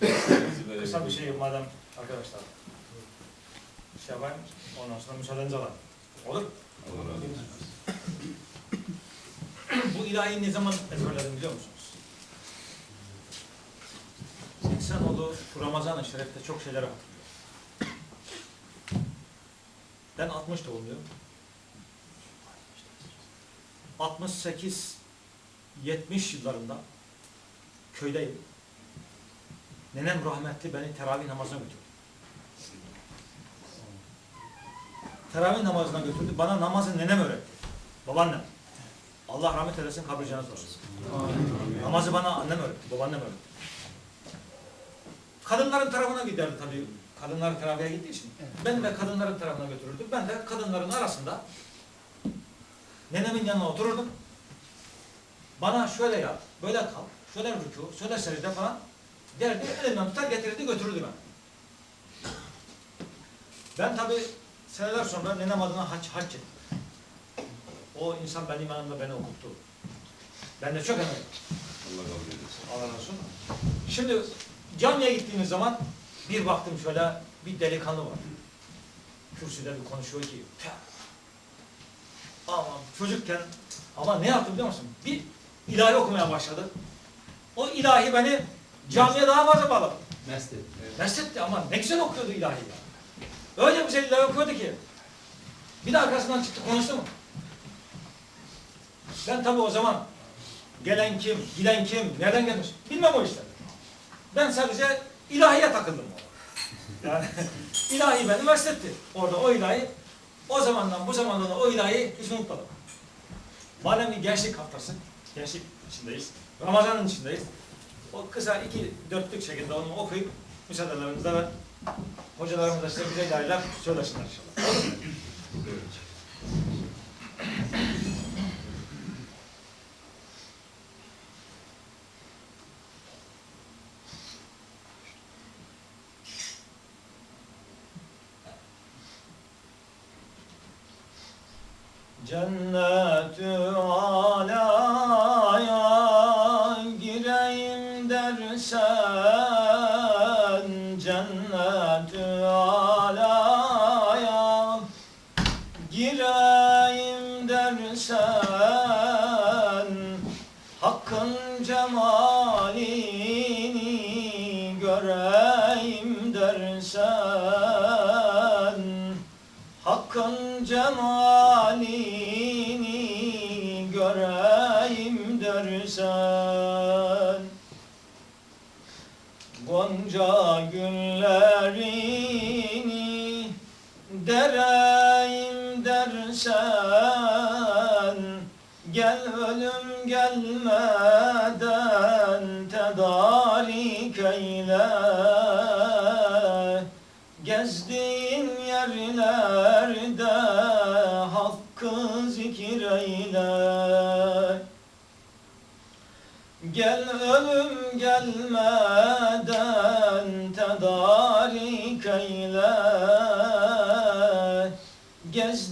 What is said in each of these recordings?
Şimdi kısa bir şey madem arkadaşlar. Şey yapayım, ondan sonra müsaadenizi alalım. Olur? Bu ilahi ne zaman ezberledim biliyor musunuz? İnsanoğlu şu Ramazan-ı Şerif'te çok şeyler hatırlıyor. Ben 60 doğumluyum. 68 70 yıllarında köydeyim. Nenem rahmetli beni teravih namazına götürdü. Teravih namazına götürdü. Bana namazı nenem öğretti. Babaannem. Allah rahmet eylesin kabri cennet olsun. Namazı bana annem öğretti. Babaannem öğretti. Kadınların tarafına giderdi tabii. Kadınlar teravihe gittiği için. Ben de kadınların tarafına götürürdüm. Ben de kadınların arasında nenemin yanına otururdum. Bana şöyle yap, böyle kal, şöyle rükû, şöyle secde falan derdi, elimden tutar getirirdi götürürdü ben. Ben tabi seneler sonra nenem adına hac, hac ettim. O insan benim yanımda beni okuttu. Ben de çok emek ettim. Allah kabul eylesin. Allah razı olsun. Şimdi camiye gittiğimiz zaman bir baktım şöyle bir delikanlı var. Kürsüde bir konuşuyor ki. Ama çocukken ama ne yaptı biliyor musun? Bir ilahi okumaya başladı. O ilahi beni camiye daha fazla bağladı. Mest etti. Mesletti ama ne güzel okuyordu ilahi ya. Öyle güzel ilahi okuyordu ki. Bir de arkasından çıktı konuştu mu? Ben tabii o zaman gelen kim, giden kim, nereden gelmiş bilmem o işleri. Ben sadece ilahiye takıldım. Yani ilahi beni mesletti. Orada o ilahi o zamandan bu zamandan da o ilahi hiç unutmadım. Madem bir gençlik haftası, gençlik içindeyiz, Ramazan'ın içindeyiz. O kısa iki dörtlük şekilde onu okuyup müsaadelerinizle ve hocalarımız da size güzel ilahiler söylesinler inşallah. Cennetü gireyim dersen Hakkın cemalini göreyim dersen Hakkın cemalini göreyim dersen. Gonca güllerini dereyim gelmeden tedarik eyle. Gezdiğin yerlerde hakkı zikreyle Gel ölüm gelmeden tedarik eyle. Gezdiğin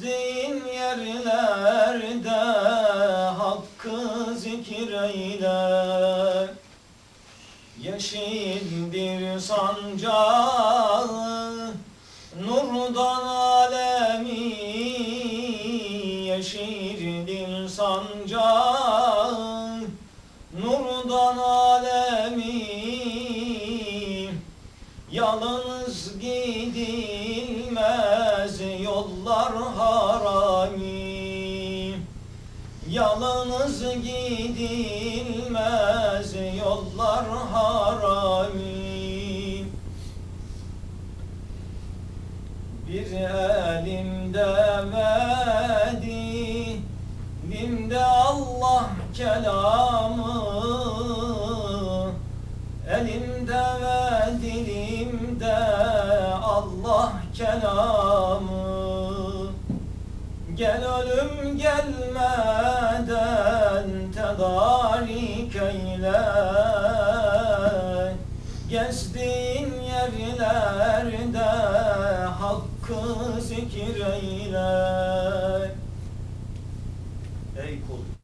hakkı zikreyle Yeşildir sancağı nurdan alemi Yeşildir sancağı nurdan alemi. Yalnız Yalnız gidilmez yollar harami. Bir elimde vedi Dilimde Allah kelamı. Elimde ve dilimde Allah kelamı Gel ölüm gelmeden tedarik eyle Gezdiğin yerlerde hakkı zikir eyle Ey kul!